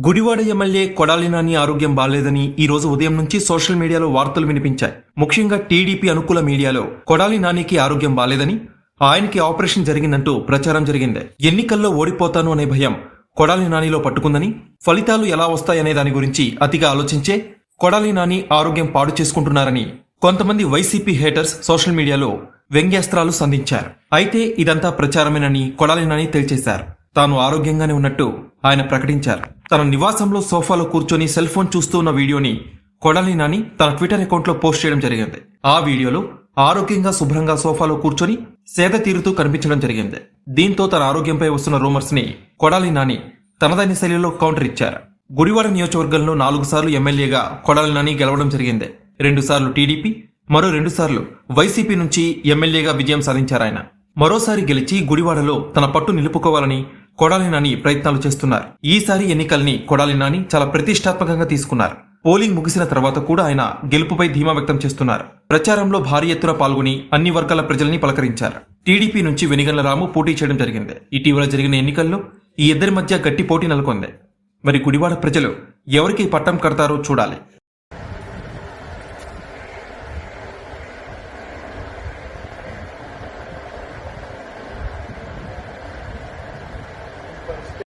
Gudivada MLA Kodali Nani ఆరోగ్యం బాలేదని ఈ రోజు ఉదయం నుంచి సోషల్ మీడియాలో వార్తలు వినిపించాయి. ముఖ్యంగా టీడీపీ అనుకూల మీడియాలో కొడాలి నానికి ఆరోగ్యం బాలేదని ఆయనకి ఆపరేషన్ జరిగిందంటూ ప్రచారం జరిగింది. ఎన్నికల్లో ఓడిపోతాను అనే భయం కొడాలి నానిలో పట్టుకుందని ఫలితాలు ఎలా వస్తాయనే దాని గురించి అతిగా ఆలోచించే కొడాలి నాని ఆరోగ్యం పాడు చేసుకుంటున్నారని కొంతమంది వైసీపీ హేటర్స్ సోషల్ మీడియాలో వ్యంగ్యాస్త్రాలు సంధించారు. అయితే ఇదంతా ప్రచారమేనని కొడాలి నాని తేల్చేశారు తాను ఆరోగ్యంగానే ఉన్నట్టు ఆయన ప్రకటించారు. తన నివాసంలో సోఫాలో కూర్చొని సెల్ ఫోన్ చూస్తూ ఉన్న వీడియోని కొడాలి నాని తన ట్విట్టర్ అకౌంట్లో పోస్ట్ చేయడం జరిగింది. ఆ వీడియోలో ఆరోగ్యంగా శుభ్రంగా సోఫాలో కూర్చొని సేద తీరుతూ కనిపించడం జరిగింది. దీంతో తన ఆరోగ్యంపై వస్తున్న రూమర్స్ని కొడాలి నాని తనదైన శైలిలో కౌంటర్ ఇచ్చారు. గుడివాడ నియోజకవర్గంలో నాలుగు సార్లు ఎమ్మెల్యేగా కొడాలి నాని గెలవడం జరిగింది. రెండు సార్లు టీడీపీ మరో రెండు సార్లు వైసీపీ నుంచి ఎమ్మెల్యేగా విజయం సాధించారాయన మరోసారి గెలిచి గుడివాడలో తన పట్టు నిలుపుకోవాలని కొడాలి నాని ప్రయత్నాలు చేస్తున్నారు. ఈసారి ఎన్నికల్ని కొడాలి నాని చాలా ప్రతిష్టాత్మకంగా తీసుకున్నారు. పోలింగ్ ముగిసిన తర్వాత కూడా ఆయన గెలుపుపై ధీమా వ్యక్తం చేస్తున్నారు. ప్రచారంలో భారీ ఎత్తున పాల్గొని అన్ని వర్గాల ప్రజల్ని పలకరించారు. టీడీపీ నుంచి వెనిగల్ల రాము పోటీ చేయడం జరిగింది. ఇటీవల జరిగిన ఎన్నికల్లో ఈ ఇద్దరి మధ్య గట్టి పోటీ నెలకొంది. మరి గుడివాడ ప్రజలు ఎవరికి పట్టం కడతారో చూడాలి.